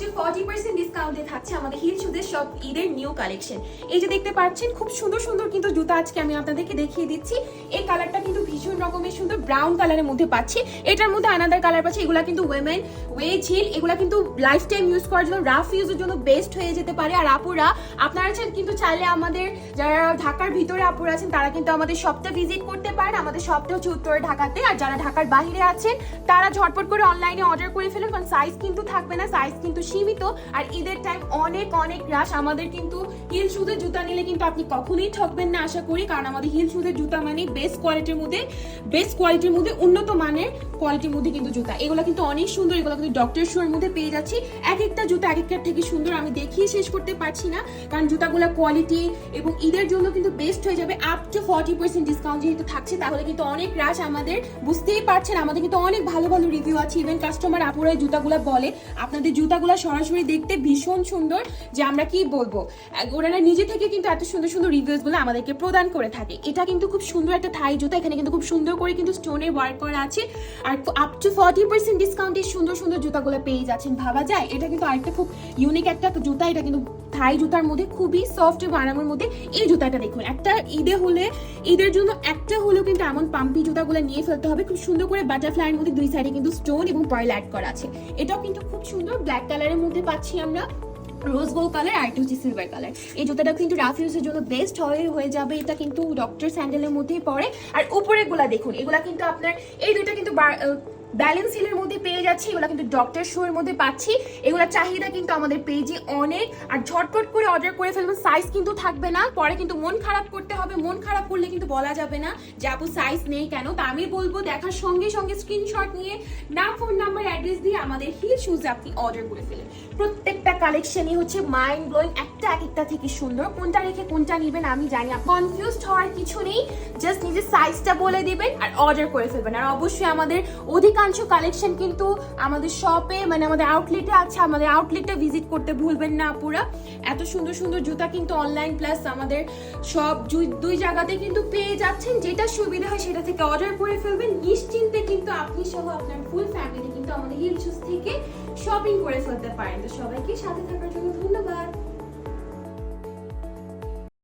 Two forty percent ডিসকাউন্টে থাকছে আমাদের হিল শুদের সব ঈদের নিউ কালেকশন এই যে দেখতে পাচ্ছেন, খুব সুন্দর সুন্দর কিন্তু জুতা আজকে আমি আপনাদেরকে দেখিয়ে দিচ্ছি। এই কালারটা কিন্তু ভীষণ রকমের সুন্দর ব্রাউন কালারের মধ্যে পাচ্ছি। এটার মধ্যে আনাদার কালার পাচ্ছি, এগুলা কিন্তু ওয়েমেন ওয়েজ হিল এগুলা কিন্তু লাইফ টাইম ইউজ করার জন্য রাফ ইউজের জন্য বেস্ট হয়ে যেতে পারে। আর আপুরা, আপনারা চান কিন্তু চাইলে আমাদের যারা ঢাকার ভিতরে আপুরা আছেন, তারা কিন্তু আমাদের শপটা ভিজিট করতে পারেন। আমাদের শপটা হচ্ছে উত্তরে ঢাকাতে। আর যারা ঢাকার বাইরে আছেন, তারা ঝটপট করে অনলাইনে অর্ডার করে ফেলুন, কারণ সাইজ কিন্তু থাকবে না সাইজ কিন্তু সীমিত, আর ঈদের টাইম অনেক অনেক রাশ। আমাদের কিন্তু হিল শুজের জুতা নিলে কিন্তু আপনি কখনোই ঠকবেন না, আশা করি। কারণ আমাদের হিল শুজের জুতা মানে বেস্ট কোয়ালিটির মধ্যে বেস্ট কোয়ালিটির মধ্যে উন্নত মানের কোয়ালিটির মধ্যে কিন্তু জুতা। এগুলো কিন্তু অনেক সুন্দর, এগুলো কিন্তু ডক্টর শোর মধ্যে পেয়ে যাচ্ছি। এক একটা জুতা এক একটার থেকে সুন্দর, আমি দেখিয়ে শেষ করতে পারছি না। কারণ জুতাগুলো কোয়ালিটি এবং ঈদের জন্য কিন্তু বেস্ট হয়ে যাবে up to forty percent discount যেহেতু থাকছে, তাহলে কিন্তু অনেক রাশ আমাদের। বুঝতেই পারছেন, আমাদের কিন্তু অনেক ভালো ভালো রিভিউ আছে। ইভেন কাস্টমার আপুরা এই জুতাগুলো বলে, আপনাদের জুতাগুলো সরাসরি দেখতে ভীষণ সুন্দর যে আমরা কি বলব। ওনারা নিজে থেকে কিন্তু এত সুন্দর সুন্দর রিভিউসগুলো আমাদেরকে প্রদান করে থাকে। এটা কিন্তু খুব সুন্দর একটা থাই জুতো, এখানে কিন্তু খুব সুন্দর করে কিন্তু স্টোনের ওয়ার্ক করা আছে। আর আপ টু ফর্টি পার্সেন্ট ডিসকাউন্টে সুন্দর সুন্দর জুতাগুলো পেয়ে যাচ্ছেন। ভাবা যায়, এটা কিন্তু আরেকটা খুব ইউনিক একটা জুতা, এটা কিন্তু থাই জুতার মধ্যে, খুবই সফট এবং আরামের মধ্যে এই জুতাটা দেখুন। একটা ঈদে হলে, ঈদের জন্য একটা হলেও কিন্তু এমন পাম্পি জুতাগুলো নিয়ে ফেলতে হবে। খুব সুন্দর করে বাটারফ্লাইয়ের মধ্যে দুই সাইডে কিন্তু স্টোন এবং পার্ল অ্যাড করা আছে। এটাও কিন্তু খুব সুন্দর ব্ল্যাক কালারের মধ্যে পাচ্ছি আমরা। রোজ গোল্ড কালার আর একটা হচ্ছে সিলভার কালার এই জুতাটা কিন্তু রাফ ইউজের জন্য বেস্ট হয়ে হয়ে যাবে। এটা কিন্তু ডক্টর স্যান্ডেলের মধ্যেই পড়ে। আর উপরে গুলা দেখুন, এগুলা কিন্তু আপনার, এই দুইটা কিন্তু ব্যালেন্স হিলের মধ্যে পেয়ে যাচ্ছি, এগুলো কিন্তু ডক্টর শো এর মধ্যে পাচ্ছি। এগুলোর চাহিদা কিন্তু আমাদের পেজে অনেক। আর ঝটপট করে অর্ডার করে ফেলবেন সাইজ কিন্তু থাকবে না। পরে কিন্তু মন খারাপ করতে হবে, মন খারাপ করলে কিন্তু বলা যাবে না যে আপু সাইজ নেই কেন? তা আমি বলব, দেখার সঙ্গে সঙ্গে স্ক্রিনশট নিয়ে নাম ফোন নাম্বার অ্যাড্রেস দিয়ে আমাদের হিল শুজ আপনি অর্ডার করে ফেলেন। প্রত্যেকটা কালেকশনই হচ্ছে মাইন্ড ব্লোয়িং একটা এক একটা থেকে সুন্দর। কোনটা রেখে কোনটা নেবেন আমি জানি কনফিউজড হওয়ার কিছু নেই জাস্ট নিজের সাইজটা বলে দিবেন আর অর্ডার করে ফেলবেন। আর অবশ্যই আমাদের অধিকাংশ কালেকশন কিন্তু আমাদের শপে মানে আমাদের আউটলেটে আছে। আমাদের আউটলেটটা ভিজিট করতে ভুলবেন না পুরা এত সুন্দর সুন্দর জুতা কিন্তু অনলাইন প্লাস আমাদের সব দুই জায়গাতে কিন্তু পেয়ে যাচ্ছেন। যেটা সুবিধা হয় সেটা থেকে অর্ডার করে ফেলবেন। আপনি সহ আপনার ফুল ফ্যামিলি কিন্তু আমাদের হিল শুজ থেকে শপিং করে ফেলতে পারেন। তো সবাইকে সাথে থাকার জন্য ধন্যবাদ।